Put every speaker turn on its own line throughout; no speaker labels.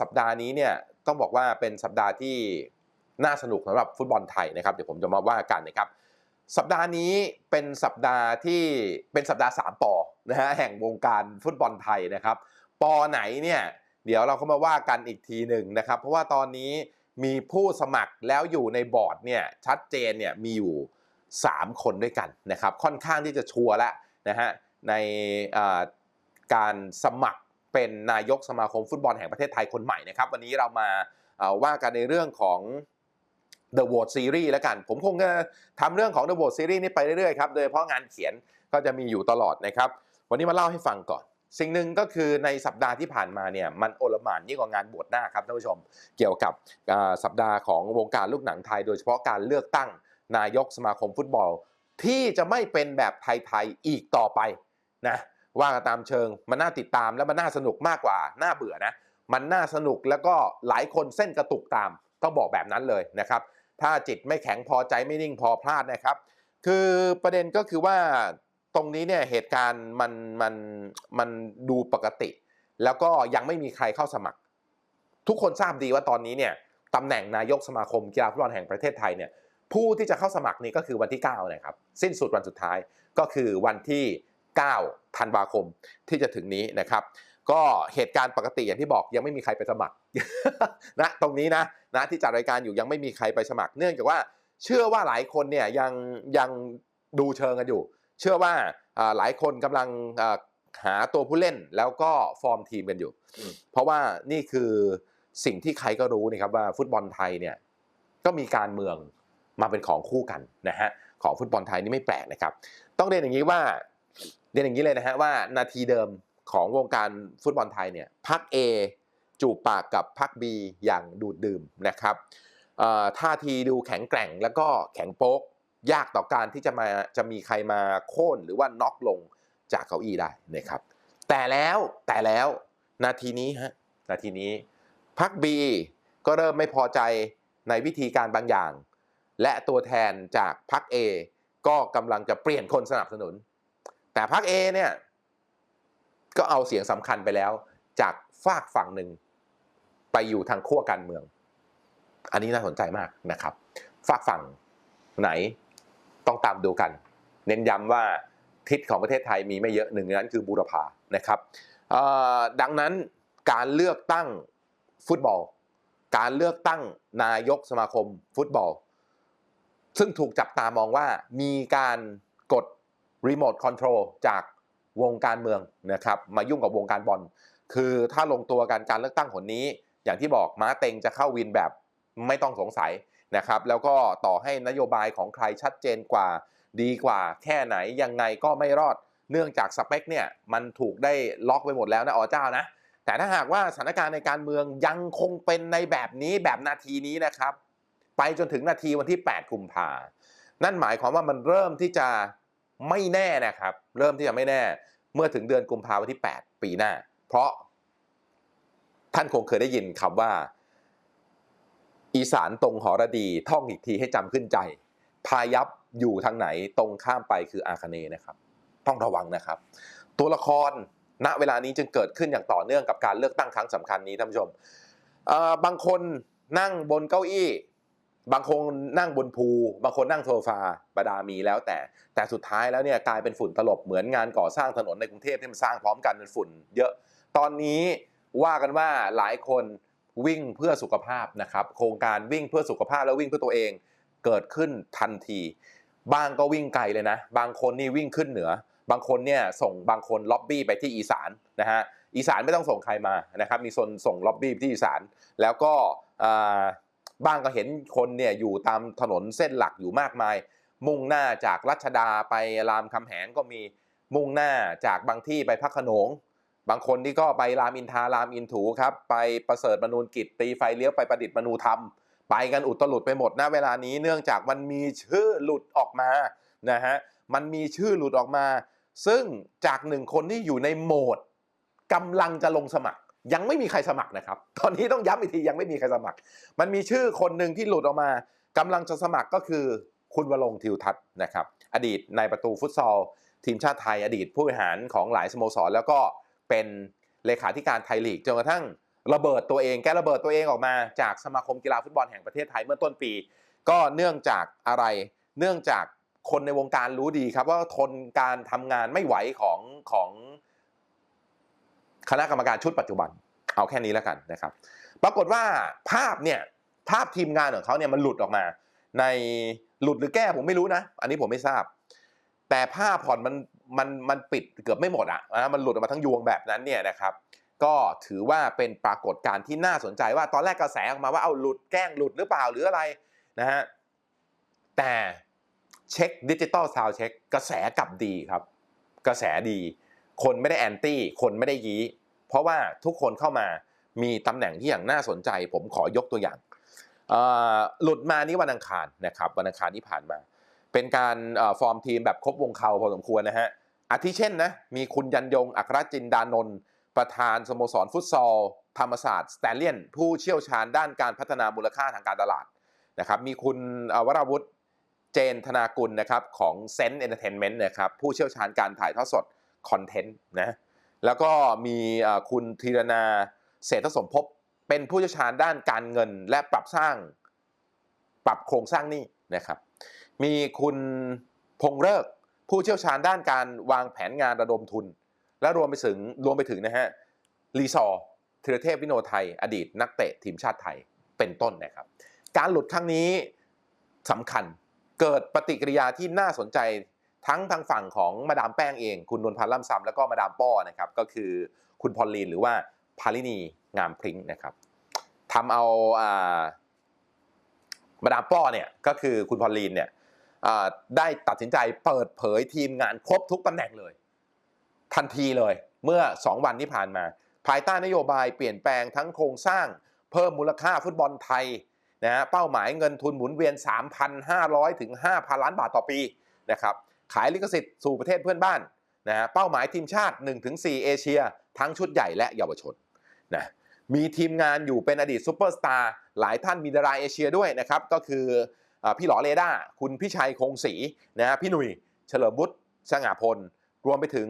สัปดาห์นี้เนี่ยต้องบอกว่าเป็นสัปดาห์ที่น่าสนุกสำหรับฟุตบอลไทยนะครับเดี๋ยวผมจะมาว่ากันนะครับ สัปดาห์นี้เป็นสัปดาห์ที่เป็นสัปดาห์ 3ปอนะฮะแห่งวงการฟุตบอลไทยนะครับปอไหนเนี่ยเดี๋ยวเราเข้ามาว่ากันอีกทีหนึ่งนะครับ เพราะว่าตอนนี้มีผู้สมัครแล้วอยู่ในบอร์ดเนี่ยชัดเจนเนี่ยมีอยู่ 3 คนด้วยกันนะครับ ค่อนข้างที่จะชัวร์แล้วนะฮะในการสมัคร เป็นนายกสมาคมฟุตบอลแห่งประเทศไทยคนใหม่นะครับ วันนี้เรามาว่ากันในเรื่องของ The Vote Series แล้วกัน ผมคงจะทำเรื่องของ The Vote Series นี้ไปเรื่อยๆครับ โดยเฉพาะงานเขียนก็จะมีอยู่ตลอดนะครับ วันนี้มาเล่าให้ฟังก่อน สิ่งหนึ่งก็คือในสัปดาห์ที่ผ่านมาเนี่ยมันโอลหมานยิ่งกว่างานบวชหน้าครับท่านผู้ชม เกี่ยวกับสัปดาห์ของวงการลูกหนังไทย โดยเฉพาะการเลือกตั้งนายกสมาคมฟุตบอล ที่จะไม่เป็นแบบไทยๆอีกต่อไปนะ ว่ากันตามเชิง มันน่าติดตามและมันน่าสนุกมากกว่าน่าเบื่อนะมันน่าสนุกแล้วก็หลายคนเส้นกระตุกตาม ต้องบอกแบบนั้นเลยนะครับ ถ้าจิตไม่แข็งพอใจไม่นิ่งพอพลาดนะครับ คือประเด็นก็คือว่าตรงนี้เนี่ยเหตุการณ์มันมันมันดูปกติ แล้วก็ยังไม่มีใครเข้าสมัคร ทุกคนทราบดีว่าตอนนี้เนี่ยตำแหน่งนายกสมาคมกีฬาฟุตบอลแห่งประเทศไทยเนี่ยผู้ที่จะเข้าสมัครนี่ก็คือวันที่ 9 นะครับ สิ้นสุดวันสุดท้ายก็คือวันที่ 9ธันวาคมที่จะถึงนี้นะครับ ก็เหตุการณ์ปกติอย่างที่บอกยังไม่มีใครไปสมัครนะตรงนี้นะนะที่จัดรายการอยู่ยังไม่มีใครไปสมัคร เนื่องจากว่าเชื่อว่าหลายคนเนี่ยยังยังดูเชิงกันอยู่ เชื่อว่าอ่าหลายคนกำลังอ่าหาตัวผู้เล่นแล้วก็ฟอร์มทีมกันอยู่ เพราะว่านี่คือสิ่งที่ใครก็รู้นะครับว่าฟุตบอลไทยเนี่ยก็มีการเมืองมาเป็นของคู่กันนะฮะของฟุตบอลไทยนี่ไม่แปลกนะครับ ต้องเรียนอย่างนี้ว่า เรียนอย่างนี้เลยนะฮะว่านาทีเดิมของวงการฟุตบอลไทยเนี่ยพัก A จูบปากกับพัก B อย่างดูดดื่มนะครับท่าทีดูแข็งแกร่งแล้วก็แข็งโป๊ก ยากต่อการที่จะมาจะมีใครมาโค่นหรือว่าน็อกลงจากเก้าอี้ได้นะครับแต่แล้วแต่แล้วนาทีนี้ฮะนาทีนี้พัก B ก็เริ่มไม่พอใจในวิธีการบางอย่าง และตัวแทนจากพัก A ก็กำลังจะเปลี่ยนคนสนับสนุน แต่พัก A เนี่ยก็เอาเสียงสำคัญไปแล้ว จากฝากฝั่งหนึ่งไปอยู่ทางขั้วการเมือง อันนี้น่าสนใจมากนะครับ ฝากฝั่งไหนต้องตามดูกัน เน้นย้ำว่าทิศของประเทศไทยมีไม่เยอะหนึ่งนั้นคือบูรพานะครับดังนั้นการเลือกตั้งฟุตบอล การเลือกตั้งนายกสมาคมฟุตบอล ซึ่งถูกจับตามองว่ามีการกด รีโมทคอนโทรลจากวงการเมืองนะครับมายุ่งกับวงการบอลคือถ้าลงตัวกันการเลือกตั้งหนนี้ อย่างที่บอกม้าเต็งจะเข้าวินแบบไม่ต้องสงสัยนะครับแล้วก็ต่อให้นโยบายของใครชัดเจนกว่า ดีกว่าแค่ไหนยังไงก็ไม่รอด เนื่องจากสเปคเนี่ยมันถูกได้ล็อกไปหมดแล้วนะอ๋อเจ้านะ แต่ถ้าหากว่าสถานการณ์ในการเมืองยังคงเป็นในแบบนี้แบบนาทีนี้นะครับ ไปจนถึงนาทีวันที่ 8 กุมภานั่นหมายความว่ามันเริ่มที่จะ ไม่แน่นะครับ เริ่มที่จะไม่แน่ เมื่อถึงเดือนกุมภาวันธ์ที่ 8 ปีหน้า เพราะท่านคงเคยได้ยินคำว่า อีสานตรงหอระดีท่องอีกทีให้จำขึ้นใจ พายับอยู่ทางไหนตรงข้ามไปคืออาคเนนะครับ ต้องระวังนะครับ ตัวละครณเวลานี้จึงเกิดขึ้นอย่างต่อเนื่องกับการเลือกตั้งครั้งสำคัญนี้ท่านผู้ชมบางคนนั่งบนเก้าอี้ บางคนนั่งบนภู บางคนนั่งโซฟาบดามีแล้วแต่ แต่สุดท้ายแล้วเนี่ยกลายเป็นฝุ่นตลบเหมือนงานก่อสร้างถนนในกรุงเทพที่มันสร้างพร้อมกันเป็นฝุ่น เยอะ ตอนนี้ว่ากันว่าหลายคนวิ่งเพื่อสุขภาพนะครับ โครงการวิ่งเพื่อสุขภาพแล้ววิ่งเพื่อตัวเองเกิดขึ้นทันที บางก็วิ่งไกลเลยนะ บางคนนี่วิ่งขึ้นเหนือ บางคนเนี่ยส่งบางคนล็อบบี้ไปที่อีสานนะฮะ อีสานไม่ต้องส่งใครมานะครับ มีส่วนส่งล็อบบี้ที่อีสาน แล้วก็ บ้างก็เห็นคนเนี่ยอยู่ตามถนนเส้นหลักอยู่มากมาย มุ่งหน้าจากรัชดาไปรามคำแหงก็มีมุ่งหน้าจากบางที่ไปพระขนง บางคนที่ก็ไปรามอินทารามอินถูครับ ไปประเสริฐมนูนกิจตีไฟเลี้ยวไปประดิษฐ์มนูธรรม ไปกันอุตลุดไปหมดนะเวลานี้เนื่องจากมันมีชื่อหลุดออกมานะฮะมันมีชื่อหลุดออกมา ซึ่งจากหนึ่งคนที่อยู่ในโหมดกำลังจะลงสมัคร ยังไม่มีใครสมัครนะครับ ตอนนี้ต้องย้ำอีกทียังไม่มีใครสมัคร มันมีชื่อคนหนึ่งที่หลุดออกมากำลังจะสมัครก็คือคุณวรงทิวทัศน์นะครับ อดีตนายประตูฟุตซอล ทีมชาติไทย อดีตผู้บริหารของหลายสโมสร แล้วก็เป็นเลขาธิการไทยลีกจนกระทั่งระเบิดตัวเองแกระเบิดตัวเองออกมาจากสมาคมกีฬาฟุตบอลแห่งประเทศไทยเมื่อต้นปี ก็เนื่องจากอะไร เนื่องจากคนในวงการรู้ดีครับว่าทนการทำงานไม่ไหวของของ คณะกรรมการชุดปัจจุบัน เอาแค่นี้แล้วกันนะครับ ปรากฏว่าภาพเนี่ยภาพทีมงานของเขาเนี่ยมันหลุดออกมา ในหลุดหรือแก้ผมไม่รู้นะ อันนี้ผมไม่ทราบ แต่ผ้าผ่อนมันมันมันปิดเกือบไม่หมดอะนะมันหลุดออกมาทั้งยวงแบบนั้นเนี่ยนะครับ ก็ถือว่าเป็นปรากฏการณ์ที่น่าสนใจว่าตอนแรกกระแสออกมาว่าเอาหลุดแกล้งหลุดหรือเปล่าหรืออะไรนะฮะแต่เช็คดิจิตอลซาวเช็คกระแสกลับดีครับ กระแสดี คนไม่ได้แอนตี้คนไม่ได้ยี้ เพราะว่าทุกคนเข้ามามีตำแหน่งที่อย่างน่าสนใจ ผมขอยกตัวอย่างหลุดมานี่วันอังคารนะครับวันอังคารที่ผ่านมา เป็นการฟอร์มทีมแบบครบวงเขาพอสมควรนะฮะอาทิเช่นนะมีคุณยันยง อัครจินดานนท์ประธานสโมสรฟุตซอล ธรรมศาสตร์สแตนเลียน ผู้เชี่ยวชาญด้านการพัฒนามูลค่าทางการตลาดนะครับมีคุณวราวุฒิเจนธนากุลนะครับของเซนต์เอนเตอร์เทนเมนต์นะครับผู้เชี่ยวชาญการถ่ายทอดสดคอนเทนต์นะ แล้วก็มีคุณธีรนาเศรษฐสมภพเป็นผู้เชี่ยวชาญด้านการเงินและปรับสร้าง ปรับโครงสร้างหนี้นะครับ มีคุณพงเลิกผู้เชี่ยวชาญด้านการวางแผนงานระดมทุน และรวมไปถึงรวมไปถึงนะฮะรีซอร์ธีรเทพวิโนไทย อดีตนักเตะทีมชาติไทยเป็นต้นนะครับ การหลุดครั้งนี้สำคัญเกิดปฏิกิริยาที่น่าสนใจ ทั้งทางฝั่งของมาดามแป้งเอง คุณนวลพันธ์ล่ำซำแล้วก็มาดามป้อนะครับก็คือคุณพอลลีนหรือว่าพาลินีงามพริ้งนะครับทำเอาอามาดามป้อเนี่ยก็คือคุณพอลลีนเนี่ยได้ตัดสินใจเปิดเผยทีมงานครบทุกตำแหน่งเลย ทันทีเลยเมื่อ 2 วันที่ผ่านมา ภายใต้นโยบายเปลี่ยนแปลงทั้งโครงสร้าง เพิ่มมูลค่าฟุตบอลไทยนะฮะเป้าหมายเงินทุนหมุนเวียน 3,500 ถึง 5,000 ล้านบาทต่อปีนะครับ ขายลิขสิทธิ์สู่ประเทศเพื่อนบ้านนะฮะเป้าหมายทีมชาติ 1-4 เอเชีย ทั้งชุดใหญ่และเยาวชนนะมีทีมงานอยู่เป็นอดีตซูเปอร์สตาร์หลายท่านมีดาราเอเชียด้วยนะครับก็คืออพี่หลอเรดาคุณพิชัยคงศรีนะฮะพี่หนุ่ยเฉลิมบุตรสง่าพล รวมไปถึง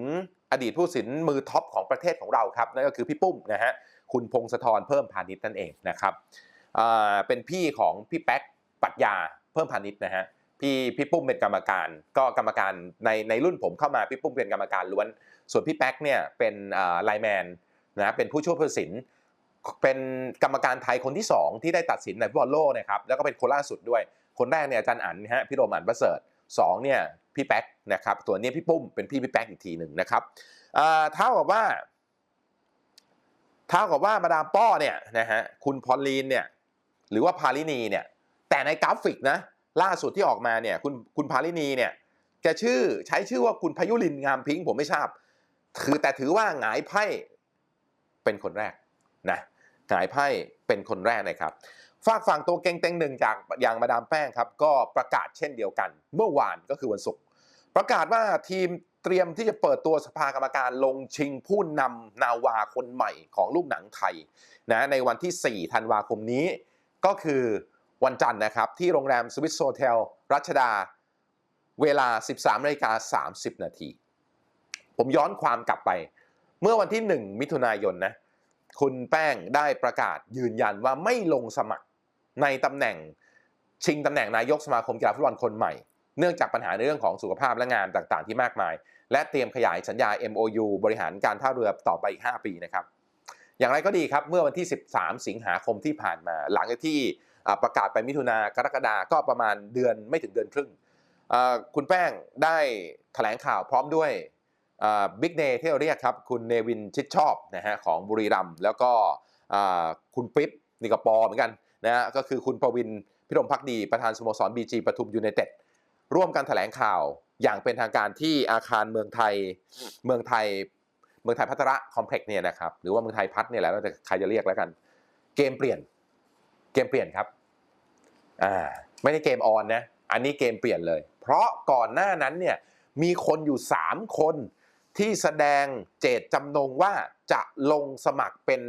อดีตผู้สินมือท็อปของประเทศของเราครับนั่นก็คือพี่ปุ้มนะฮะคุณพงศธรเพิ่มพาณิชย์นั่นเองนะครับเป็นพี่ของพี่แป๊กปรัชญาเพิ่มพาณิชย์นะฮะ พี่พี่ปุ้มเป็นกรรมการ ก็กรรมการในในรุ่นผมเข้ามาพี่ปุ้มเป็นกรรมการล้วน ส่วนพี่แป๊กเนี่ยเป็นไลแมนนะเป็นผู้ช่วยผู้ตัดสิน เป็นกรรมการไทยคนที่ 2 ที่ได้ตัดสินในฟุตบอลโลกนะครับแล้วก็เป็นคนล่าสุดด้วย คนแรกเนี่ยอาจารย์อั๋นนะฮะพี่โรมอันประเสริฐสองเนี่ยพี่แป๊กนะครับตัวนี้พี่ปุ้มเป็นพี่พี่แป๊กอีกทีหนึ่งนะครับเท่ากับว่าเท่ากับว่ามาดามป้อเนี่ยนะฮะคุณพอลลีนเนี่ยหรือว่าพาลินีเนี่ยแต่ในกราฟิกนะ ล่าสุดที่ออกมาเนี่ยคุณคุณพาลินีเนี่ยจะชื่อใช้ชื่อว่าคุณพายุลินงามพิงค์ผมไม่ทราบ ถือแต่ถือว่าหงายไพ่เป็นคนแรกนะหงายไพ่เป็นคนแรกนะครับฝากฝั่งตัวเก่งเต็งหนึ่งจากอย่างมาดามแป้งครับ ก็ประกาศเช่นเดียวกัน เมื่อวานก็คือวันศุกร์ประกาศว่าทีมเตรียมที่จะเปิดตัวสภากรรมการลงชิงผู้นำนาวาคนใหม่ของลูกหนังไทยนะในวันที่ 4 ธันวาคมนี้ก็คือ วันจันทร์นะครับ ที่โรงแรมสวิสโซเทลรัชดา เวลา 13นาฬิกา30 นาที ผมย้อนความกลับไป เมื่อวันที่ 1 มิถุนายนนะคุณแป้งได้ประกาศยืนยันว่าไม่ลงสมัครในตำแหน่งชิงตำแหน่งนายกสมาคมกีฬาฟุตบอลคนใหม่ เนื่องจากปัญหาในเรื่องของสุขภาพและงานต่างๆ ที่มากมาย และเตรียมขยายสัญญา MOU บริหารการท่าเรือต่อไปอีก 5 ปีนะครับ อย่างไรก็ดีครับ เมื่อวันที่ 13 สิงหาคมที่ผ่านมา หลังจากที่ ประกาศไปมิถุนากรกฎาก็ประมาณเดือนไม่ถึงเดือนครึ่งคุณแป้งได้แถลงข่าวพร้อมด้วยบิ๊กเนที่เราเรียกครับ คุณเนวินชิดชอบนะฮะของบุรีรัมย์แล้วก็คุณปิ๊บนิกปอเหมือนกันนะฮะก็คือคุณประวินพิรมพักดีประธานสโมสรบีจีปทุมยูไนเต็ดร่วมกันแถลงข่าวอย่างเป็นทางการที่อาคารเมืองไทยเมืองไทยเมืองไทยพัฒระคอมเพล็กซ์เนี่ยนะครับหรือว่าเมืองไทยพัฒน์เนี่ยแหละแล้วแต่ใครจะเรียกแล้วกัน เกมเปลี่ยน เกมเปลี่ยนครับอ่าไม่ได้เกมออนนะอันนี้เกมเปลี่ยนเลย เพราะก่อนหน้านั้นเนี่ยมีคนอยู่ 3 คนที่แสดงเจตจำนงว่าจะลงสมัครเป็น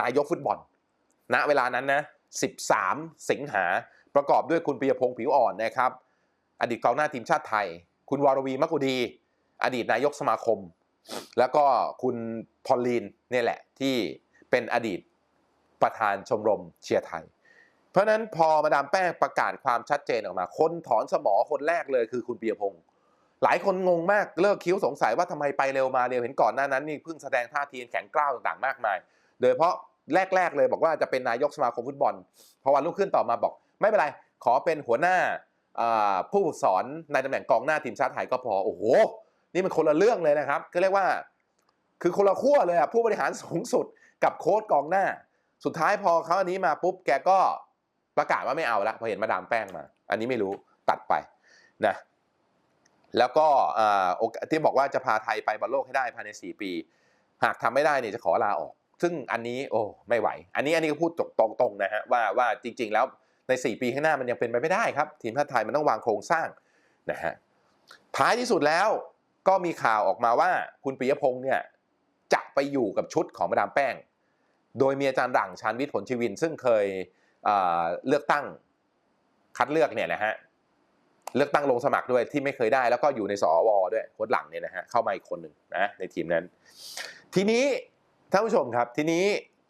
นายกฟุตบอล ณเวลานั้นนะ 13 สิงหาประกอบด้วยคุณปิยพงษ์ผิวอ่อนนะครับ อดีตกองหน้าทีมชาติไทย คุณวรวีมักกุดี อดีตนายกสมาคม แล้วก็คุณพอลลีนนี่แหละที่เป็นอดีต ประธานชมรมเชียร์ไทย เพราะฉะนั้นพอมาดามแป้งประกาศความชัดเจนออกมา คนถอนสมอคนแรกเลยคือคุณเปียพงศ์หลายคนงงมากเลิกคิ้วสงสัยว่าทำไมไปเร็วมาเร็วเห็นก่อนหน้านั้นนี่เพิ่งแสดงท่าทีแข็งกร้าวต่างๆมากมาย โดยเฉพาะแรก ๆ เลยบอกว่าจะเป็นนายกสมาคมฟุตบอลพอวันรุ่งขึ้นต่อมาบอก ไม่เป็นไรขอเป็นหัวหน้าผู้ฝึกสอนในตำแหน่งกองหน้าทีมชาติไทยก็พอโอ้โห นี่มันคนละเรื่องเลยนะครับก็เรียกว่า คือคนละขั้วเลยอะผู้บริหารสูงสุดกับโค้ชกองหน้า สุดท้ายพอเขาอันนี้มาปุ๊บแกก็ประกาศว่าไม่เอาละพอเห็นมาดามแป้งมา อันนี้ไม่รู้ตัดไปนะแล้วก็ที่บอกว่าจะพาไทยไปบอลโลกให้ได้ภายใน 4 ปี หากทำไม่ได้เนี่ยจะขอลาออก ซึ่งอันนี้โอ้ไม่ไหว อันนี้อันนี้ก็พูดตรงๆนะฮะว่าว่าจริง ๆ แล้วใน 4 ปีข้างหน้ามันยังเป็นไปไม่ได้ครับ ทีมชาติไทยมันต้องวางโครงสร้างนะฮะท้ายที่สุดแล้วก็มีข่าวออกมาว่าคุณปิยพงษ์เนี่ยจะไปอยู่กับชุดของมาดามแป้ง โดยมีอาจารย์หลังชานวิทย์ผลชีวิน ซึ่งเคยเเลือกตั้งคัดเลือกเนี่ยนะฮะเลือกตั้งลงสมัครด้วยที่ไม่เคยได้ แล้วก็อยู่ในสวด้วยโค้ดหลังเนี่ยนะฮะเข้ามาอีกคนหนึ่งนะในทีมนั้น ทีนี้ท่านผู้ชมครับทีนี้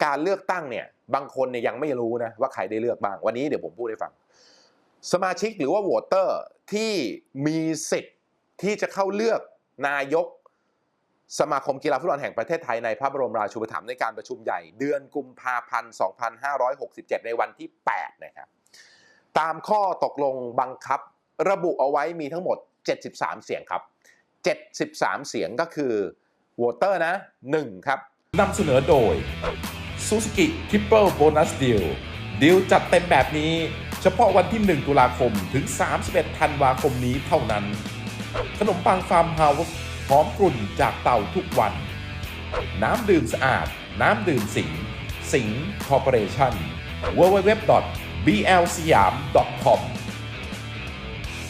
การเลือกตั้งเนี่ยบางคนเนี่ยยังไม่รู้นะว่าใครได้เลือกบ้างวันนี้เดี๋ยวผมพูดให้ฟัง สมาชิกหรือว่าโหวตเตอร์ที่มีสิทธิ์ที่จะเข้าเลือกนายก สมาคมกีฬาฟุตบอลแห่งประเทศไทยในพระบรมราชูปถัมภ์ในการประชุมใหญ่เดือนกุมภาพันธ์ 2567 ในวันที่ 8 นะครับ ตามข้อตกลงบังคับ ระบุเอาไว้มีทั้งหมด 73 เสียงครับ 73 เสียงก็คือวตเตอร์นะ 1 ครับ
นำเสนอโดย Suzuki Triple Bonus Deal ดีลจัดเต็มแบบนี้ เฉพาะวันที่ 1 ตุลาคมถึง 31 ธันวาคมนี้เท่านั้น ขนมปังฟาร์มเฮาส์ หอมกลุ่นจากเต่าทุกวัน น้ำดื่มสะอาด น้ำดื่มสิง สิงคอร์ปอเรชั่น www.blsiam.com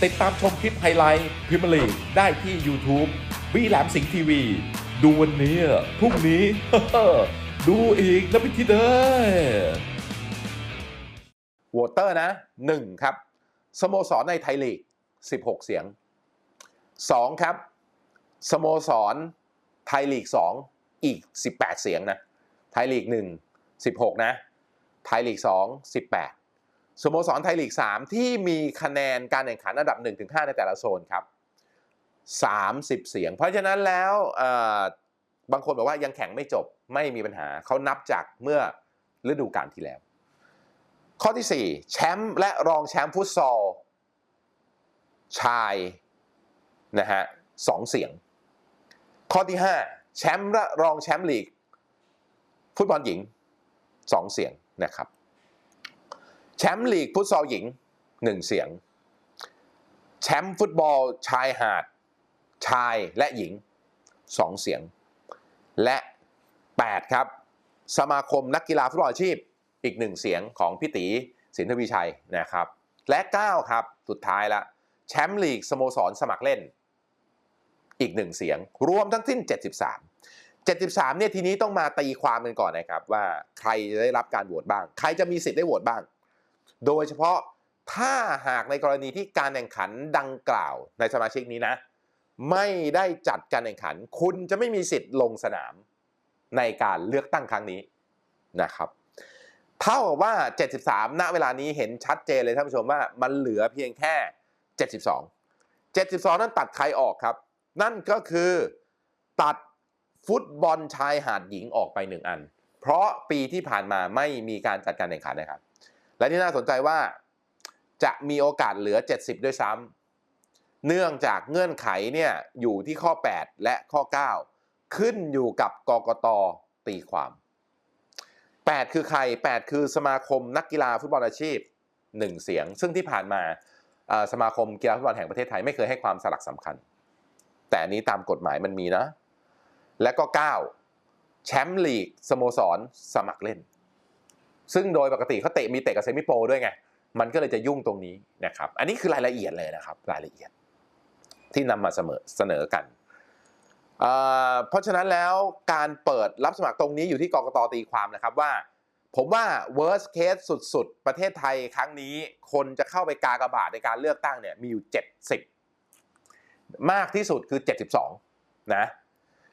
ติดตามชมคลิปไฮไลท์พรีเมียร์ลีกได้ที่ YouTube วีแหลมสิงทีวี ดูวันนี้พรุ่งนี้ ดูอีกนะพี่ทีเด้อ
โหวตเตอร์นะ 1 ครับ สโมสรในไทยลีก 16 เสียง 2 ครับ สโมสรไทยลีก 2 อีก 18 เสียงนะ ไทยลีก 1 16 นะ ไทยลีก 2 18 สโมสรไทยลีก 3 ที่มีคะแนนการแข่งขันอันดับ 1-5 ในแต่ละโซนครับ 30 เสียง เพราะฉะนั้นแล้วบางคนบอกว่ายังแข่งไม่จบไม่มีปัญหา เขานับจากเมื่อฤดูกาลที่แล้ว ข้อที่ 4 แชมป์และรองแชมป์ฟุตซอลชายนะฮะสองเสียง ข้อที่ 5 แชมป์และรองแชมป์ลีก ฟุตบอลหญิง 2 เสียงนะครับ แชมป์ลีกฟุตซอลหญิง 1 เสียง แชมป์ฟุตบอลชายหาด ชายและหญิง 2 เสียง และ 8 ครับ สมาคมนักกีฬาฟุตบอลอาชีพอีกหนึ่งเสียงของพี่ตีสินทวีชัยนะครับ และ 9 ครับ สุดท้ายละแชมป์ลีกสโมสรสมัครเล่น อีกหนึ่งเสียง รวมทั้งสิ้น 73 73เนี่ยทีนี้ต้องมาตีความกันก่อนนะครับ ว่าใครจะได้รับการโหวตบ้าง ใครจะมีสิทธิ์ได้โหวตบ้าง โดยเฉพาะถ้าหากในกรณีที่การแข่งขันดังกล่าวในสมาชิกนี้นะ ไม่ได้จัดการแข่งขัน คุณจะไม่มีสิทธิ์ลงสนามในการเลือกตั้งครั้งนี้นะครับ เท่ากับว่า 73 ณ เวลานี้เห็นชัดเจนเลยท่านผู้ชมว่ามันเหลือเพียงแค่ 72 72 นั้นตัดใครออกครับ นั่นก็คือตัดฟุตบอลชายหาดหญิงออกไปหนึ่งอัน เพราะปีที่ผ่านมาไม่มีการจัดการแข่งขันนะครับ และที่น่าสนใจว่าจะมีโอกาสเหลือ 70 ด้วยซ้ำเนื่องจากเงื่อนไขเนี่ยอยู่ที่ข้อ 8 และข้อ 9 ขึ้นอยู่กับกกตตีความ 8 คือใคร 8 คือสมาคมนักกีฬาฟุตบอลอาชีพ 1 เสียง ซึ่งที่ผ่านมาสมาคมกีฬาฟุตบอลแห่งประเทศไทยไม่เคยให้ความสลักสำคัญ แต่นี้ตามกฎหมายมันมีนะ และก็ 9 แชมป์ลีกสโมสรสมัครเล่น ซึ่งโดยปกติเขาเตะมีเตะกับเซมิโปรด้วยไง มันก็เลยจะยุ่งตรงนี้นะครับ อันนี้คือรายละเอียดเลยนะครับรายละเอียดที่นำมาเสมอเสนอกันเเพราะฉะนั้นแล้วการเปิดรับสมัครตรงนี้อยู่ที่กรกตตีความนะครับว่า ผมว่า worst case สุด ๆ ประเทศไทยครั้งนี้ คนจะเข้าไปกากบาทในการเลือกตั้งเนี่ยมีอยู่ 70 มากที่สุดคือ 72 นะ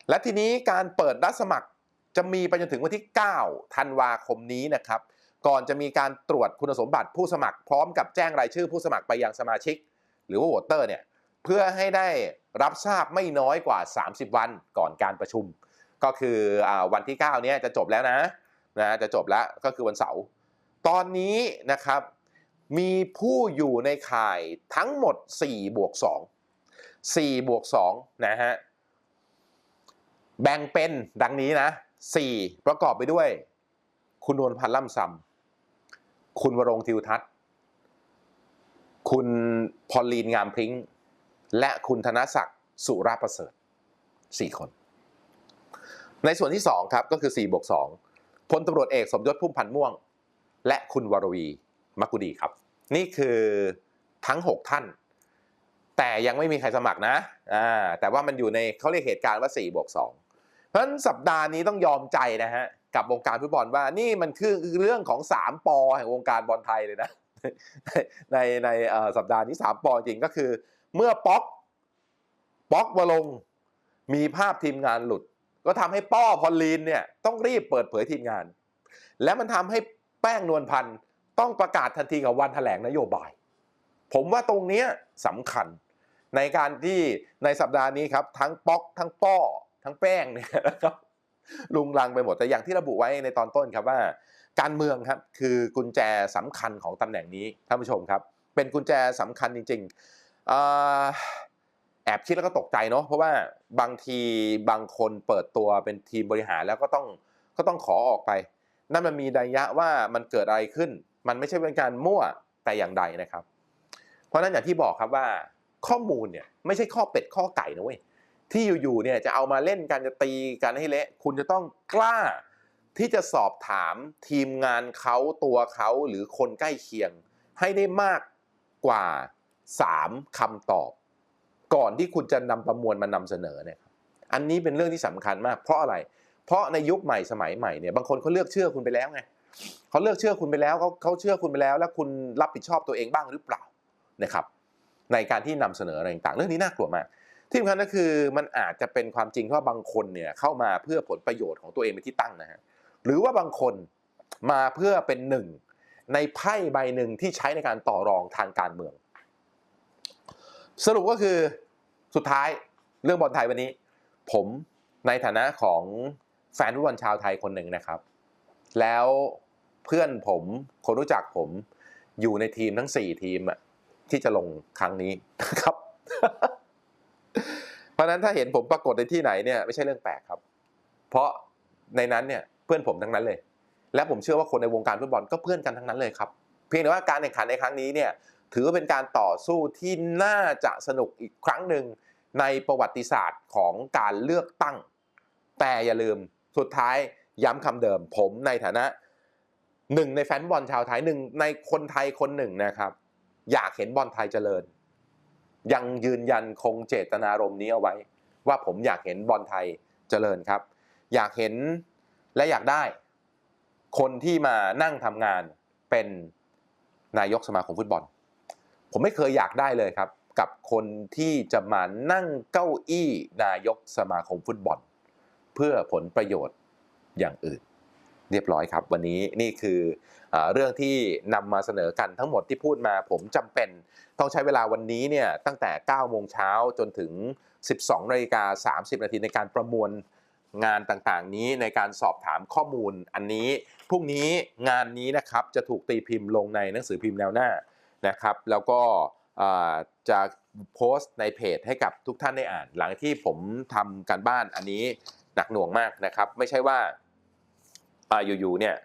และทีนี้การเปิดรับสมัครจะมีไปจนถึงวันที่ 9 ธันวาคมนี้นะครับ ก่อนจะมีการตรวจคุณสมบัติผู้สมัครพร้อมกับแจ้งรายชื่อผู้สมัครไปยังสมาชิก หรือว่าโหวตเตอร์เนี่ยเพื่อให้ได้รับทราบไม่น้อยกว่า 30 วันก่อนการประชุม ก็คืออวันที่ 9 เนี่ยจะจบแล้วนะนะจะจบแล้วก็คือวันเสาร์ตอนนี้นะครับมีผู้อยู่ในข่ายทั้งหมด 4 บวก 2 4 บวก 2 นะฮะ แบ่งเป็นดังนี้นะ 4 ประกอบไปด้วย คุณนวลพันธ์ล่ำซำคุณวรงทิวทัศน์ คุณพอลลีนงามพริ้ง และคุณธนศักดิ์สุราประเสริฐ 4 คน ในส่วนที่ 2 ครับก็คือ 4 บวก 2 พลตำรวจเอกสมยศพุ่มพันธ์ม่วง และคุณวรวีมักกุดีครับ นี่คือทั้ง 6 ท่าน แต่ยังไม่มีใครสมัครนะอ่าแต่ว่ามันอยู่ในเขาเรียกเหตุการณ์ว่า4บวก2เพราะฉะนั้นสัปดาห์นี้ต้องยอมใจนะฮะกับวงการฟุตบอลว่านี่มันคือเรื่องของ 3 ปอแห่งวงการบอลไทยเลยนะ ในในสัปดาห์นี้ 3 ปอจริงก็คือ เมื่อป๊อกป๊อกวลงมีภาพทีมงานหลุด ก็ทำให้ป้อพอลลีนเนี่ยต้องรีบเปิดเผยทีมงาน และมันทำให้แป้งนวลพันธ์ต้องประกาศทันทีกับวันแถลงนโยบาย ผมว่าตรงเนี้ยสำคัญ ในการที่ในสัปดาห์นี้ครับทั้งป๊อกทั้งป้อทั้งแป้งเนี่ยนะครับลุงลังไปหมดแต่อย่างที่ระบุไว้ในตอนต้นครับว่า การเมืองครับคือกุญแจสำคัญของตำแหน่งนี้ท่านผู้ชมครับ เป็นกุญแจสำคัญจริงๆแอบคิดแล้วก็ตกใจเนาะเพราะว่าบางทีบางคนเปิดตัวเป็นทีมบริหารแล้วก็ต้องก็ต้องขอออกไป นั่นมันมีนัยยะว่ามันเกิดอะไรขึ้น มันไม่ใช่เป็นการมั่วแต่อย่างใดนะครับ เพราะนั้นอย่างที่บอกครับว่า ข้อมูลเนี่ยไม่ใช่ข้อเป็ดข้อไก่นะเว้ยที่อยู่ๆเนี่ยจะเอามาเล่นกันจะตีกันให้เละคุณจะต้องกล้าที่จะสอบถามทีมงานเขาตัวเขาหรือคนใกล้เคียง ให้ได้มากกว่า 3คำตอบ ก่อนที่คุณจะนำประมวลมานำเสนอเนี่ยครับอันนี้เป็นเรื่องที่สำคัญมาก เพราะอะไร เพราะในยุคใหม่สมัยใหม่เนี่ยบางคนเขาเลือกเชื่อคุณไปแล้วไงเขาเลือกเชื่อคุณไปแล้วเขาเขาเชื่อคุณไปแล้ว แล้วคุณรับผิดชอบตัวเองบ้างหรือเปล่านะครับ ในการที่นำเสนออะไรต่างเรื่องนี้น่ากลัวมาก ที่สำคัญก็คือมันอาจจะเป็นความจริงว่าบางคนเนี่ยเข้ามาเพื่อผลประโยชน์ของตัวเองเป็นที่ตั้งนะฮะหรือว่าบางคนมาเพื่อเป็นหนึ่งในไพ่ใบหนึ่งที่ใช้ในการต่อรองทางการเมือง สรุปก็คือสุดท้ายเรื่องบอลไทยวันนี้ ผมในฐานะของแฟนฟุตบอลชาวไทยคนหนึ่งนะครับ แล้วเพื่อนผมคนรู้จักผมอยู่ในทีมทั้ง 4 ทีมอะ ที่จะลงครั้งนี้นะครับ เพราะนั้นถ้าเห็นผมปรากฏในที่ไหนเนี่ยไม่ใช่เรื่องแปลกครับ เพราะในนั้นเนี่ยเพื่อนผมทั้งนั้นเลย และผมเชื่อว่าคนในวงการฟุตบอลก็เพื่อนกันทั้งนั้นเลยครับ เพียงแต่ว่าการแข่งขันในครั้งนี้เนี่ยถือว่าเป็นการต่อสู้ที่น่าจะสนุกอีกครั้งหนึ่งในประวัติศาสตร์ของการเลือกตั้ง แต่อย่าลืมสุดท้ายย้ำคำเดิม ผมในฐานะหนึ่งในแฟนบอลชาวไทยหนึ่งในคนไทยคนหนึ่งนะครับ อยากเห็นบอลไทยเจริญ ยังยืนยันคงเจตนารมณ์นี้เอาไว้ ว่าผมอยากเห็นบอลไทยเจริญครับ อยากเห็นและอยากได้ คนที่มานั่งทำงานเป็นนายกสมาคมฟุตบอล ผมไม่เคยอยากได้เลยครับ กับคนที่จะมานั่งเก้าอี้นายกสมาคมฟุตบอล เพื่อผลประโยชน์อย่างอื่น เรียบร้อยครับ วันนี้นี่คืออเรื่องที่นำมาเสนอกันทั้งหมดที่พูดมาผมจำเป็น ต้องใช้เวลาวันนี้เนี่ยตั้งแต่ 9 โมงเช้าจนถึง 12นาฬิกา30 นาทีในการประมวลงานต่างๆ นี้ในการสอบถามข้อมูลอันนี้พรุ่งนี้งานนี้นะครับจะถูกตีพิมพ์ลงในหนังสือพิมพ์แนวหน้านะครับแล้วก็จะโพสต์ในเพจให้กับทุกท่านได้อ่าน หลังที่ผมทำการบ้านอันนี้หนักหน่วงมากนะครับ ไม่ใช่ว่า อยู่ๆเนี่ย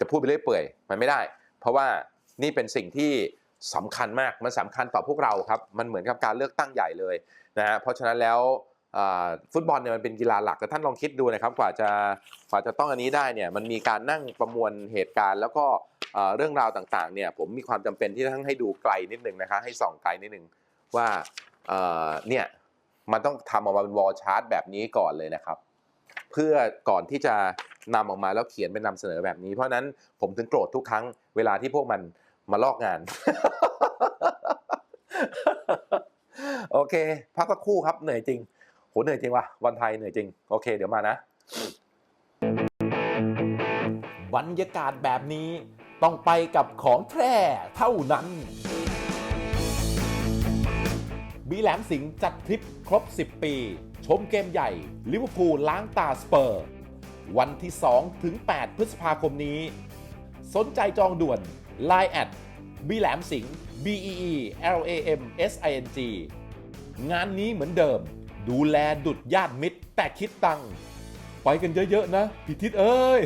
จะพูดไปเรื่อยเปื่อยมันไม่ได้ เพราะว่านี่เป็นสิ่งที่สำคัญมากมันสำคัญต่อพวกเราครับมันเหมือนกับการเลือกตั้งใหญ่เลยนะฮะเพราะฉะนั้นแล้วฟุตบอลเนี่ยมันเป็นกีฬาหลักแต่ท่านลองคิดดูนะครับกว่าจะกว่าจะต้องอันนี้ได้เนี่ยมันมีการนั่งประมวลเหตุการณ์ แล้วก็เรื่องราวต่างๆเนี่ยผมมีความจำเป็นที่ต้องให้ดูไกลนิดนึงนะคะให้ส่องไกลนิดนึงว่าเเนี่ยมันต้องทำออกมาเป็นวอลชาร์ตแบบนี้ก่อนเลยนะครับ เพื่อก่อนที่จะ นำออกมาแล้วเขียนเป็นนำเสนอแบบนี้ เพราะนั้นผมถึงโกรธทุกครั้งเวลาที่พวกมันมาลอกงาน โอเค พักสักครู่ครับเหนื่อยจริงโหเหนื่อยจริงว่ะวันไทยเหนื่อยจริง โอเค เดี๋ยวมานะ
บรรยากาศแบบนี้ต้องไปกับของแท้เท่านั้น บีแหลมสิงห์จัดทริปครบ 10 ปี ชมเกมใหญ่ ลิเวอร์พูลล้างตาสเปอร์ วันที่ 2 ถึง 8 พฤษภาคมนี้ สนใจจองด่วน Line แอดบีแหลมสิง B E E L A M S I N G งานนี้เหมือนเดิม ดูแลดุดญาติมิตรแต่คิดตังค์ไปกันเยอะ ๆ นะพิทิศเอ้ย